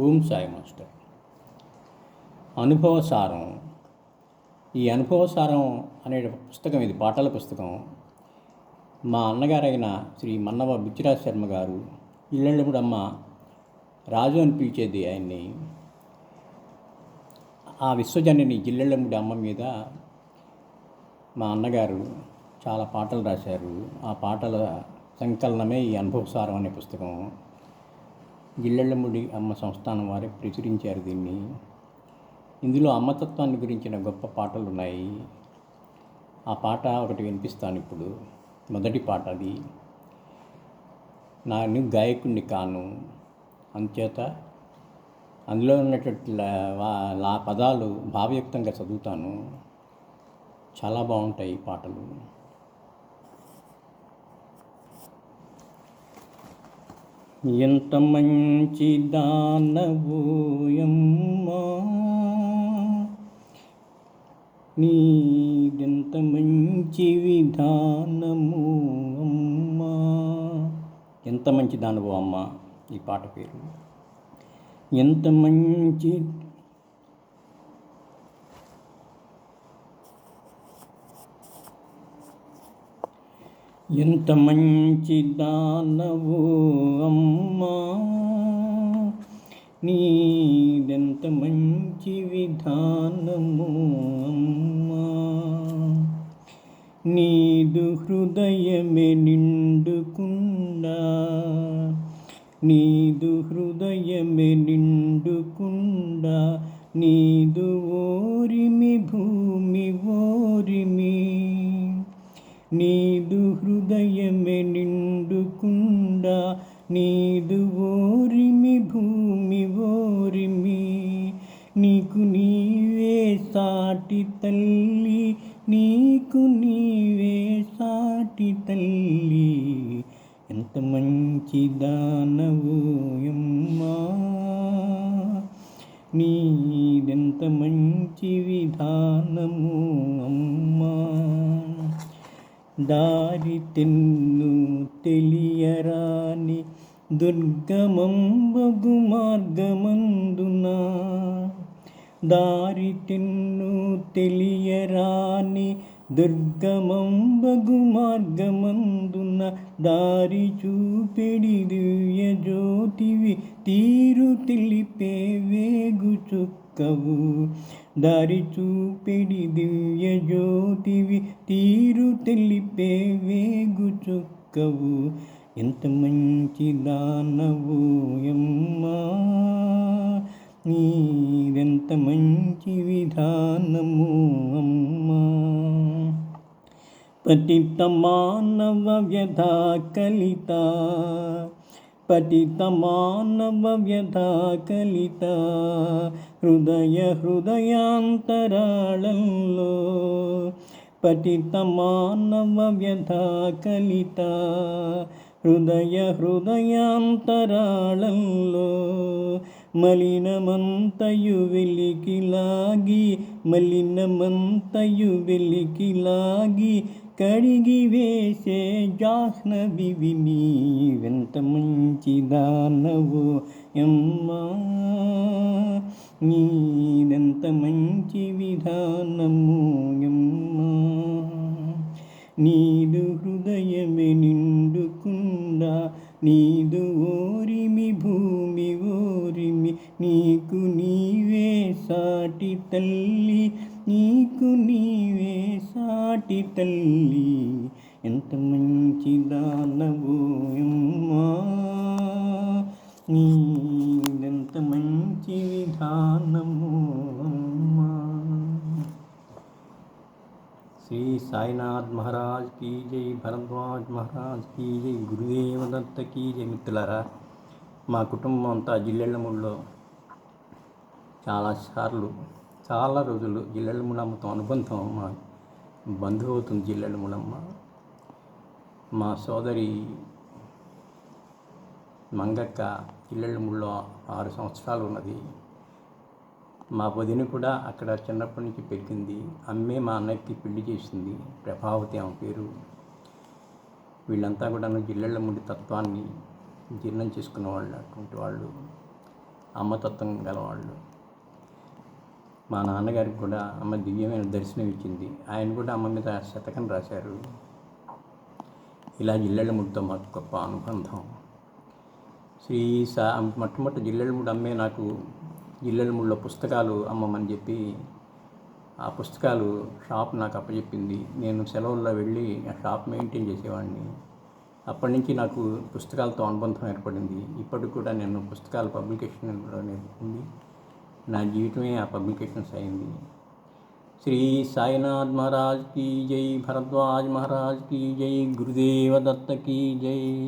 Om Sai master. అనుభవసారం. ఈ అనుభవసారం అనే పుస్తకం ఇది పాటల పుస్తకం. మా అన్నగారైన శ్రీ మన్నవ బుచ్చిరాజ్ శర్మ గారు ఇల్లెళ్ళముడమ్మ రాజు అని పిలిచేది ఆయన్ని. ఆ విశ్వజనని జిల్లెళ్ళముడి అమ్మ మీద మా అన్నగారు చాలా పాటలు రాశారు. ఆ పాటల సంకలనమే ఈ అనుభవసారం అనే పుస్తకం. గిల్లెళ్ళముడి అమ్మ సంస్థానం వారే ప్రచురించారు దీన్ని. ఇందులో అమ్మతత్వాన్ని గురించిన గొప్ప పాటలు ఉన్నాయి ఆ పాట ఒకటి వినిపిస్తాను ఇప్పుడు. మొదటి పాట అది. నేను గాయకుడిని కాను. అంచేత అందులో ఉన్నటువంటి లా- లా పదాలు భావయుక్తంగా చదువుతాను. చాలా బాగుంటాయి ఈ పాటలు. ఎంత మంచి దానవోయమ్మా నీదెంత మంచి విధానము అమ్మా. ఎంత మంచి దానవో అమ్మా ఈ పాట పేరు. ఎంత మంచి ఎంత మంచి దానవో అమ్మా. నీదెంత మంచి విధానము అమ్మా. నీదు హృదయమే నిండుకుండా నీదు హృదయమే నిండుకుండా నీదు నీదు ఓరిమి భూమి ఓరిమి. నీకు నీవే సాటి తల్లి నీకు నీవే సాటి తల్లి. ఎంత మంచి దానవోయమ్మా నీదెంత మంచి విధానము అమ్మా. దారి తెన్ను తెలియరాని దుర్గమంబగు మార్గమందునా? దారి తెన్ను తెలియరాని దుర్గమంబగు మార్గమందు దారి చూపిడి దివ్య జ్యోతివి తీరు తెలిపే వేగు చుక్కవు. దారి చూపిడి దివ్య జ్యోతివి తీరు తెలిపే వేగు చుక్కవు. ఎంత మంచి దానవోయమ్మా నీదెంత మంచి విధానము పతిత మానవ కలిత పతిత మానవ కలిత హృదయ హృదయాంతరాళంలో పతిత మానవ కలిత హృదయ హృదయాంతరాళంలో మలినమంతయు వెలికిలాగి మలినమంతయు వెలికిలాగి కడిగి వేసే జాహ్నవి నీవెంత మంచి దానవు. ఎమ్మా నీదెంత మంచి విధానము. ఎమ్మా నీదు హృదయమే నిండుకుండా నీదు నీవే సాటి తల్లి ఎంత మంచి దానవోయమ్మా నీదెంత మంచి విధానము అమ్మా. శ్రీ సాయినాథ్ మహారాజ్ కీ జై భరద్వాజ్ మహారాజ్ కీ జై గురుదేవదత్త కీ జై మిత్రులారా. మా కుటుంబం అంతా జిల్లెళ్ళముల్లో చాలాసార్లు చాలా రోజులు జిల్లెళ్ళముడమ్మతో అనుబంధం మా బంధువు అవుతుంది జిల్లెళ్ళముడమ్మ మా సోదరి మంగక్క జిల్లెళ్ళముల్లో ఆరు సంవత్సరాలు ఉన్నది. మా వదిన కూడా అక్కడ చిన్నప్పటి నుంచి పెరిగింది. అమ్మే మా అన్నయ్యకి పెళ్ళి చేసింది. ప్రభావతి ఆమె పేరు. వీళ్ళంతా కూడా జిల్లెళ్ళ ముండి తత్వాన్ని జీర్ణం చేసుకున్న వాళ్ళు అటువంటి వాళ్ళు. అమ్మతత్వం గలవాళ్ళు. మా నాన్నగారికి కూడా అమ్మ దివ్యమైన దర్శనం ఇచ్చింది ఆయన కూడా అమ్మ మీద శతకం రాశారు. ఇలా జిల్లెళ్ళముడితో మాకు గొప్ప అనుబంధం. శ్రీ సా మొట్టమొదటి జిల్లెళ్ళముడు అమ్మే నాకు జిల్లెళ్ళముడిలో పుస్తకాలు అమ్మమని చెప్పి ఆ పుస్తకాలు షాప్ నాకు అప్పచెప్పింది నేను సెలవుల్లో వెళ్ళి ఆ షాప్ మెయింటైన్ చేసేవాడిని. అప్పటి నుంచి నాకు పుస్తకాలతో అనుబంధం ఏర్పడింది. ఇప్పటికి కూడా నేను పుస్తకాల పబ్లికేషన్లో ఉంది ना जीत में या पब्लिकेशन साइन श्री साईनाथ महाराज की जय, भरद्वाज महाराज की जय, गुरुदेव दत्त की जय।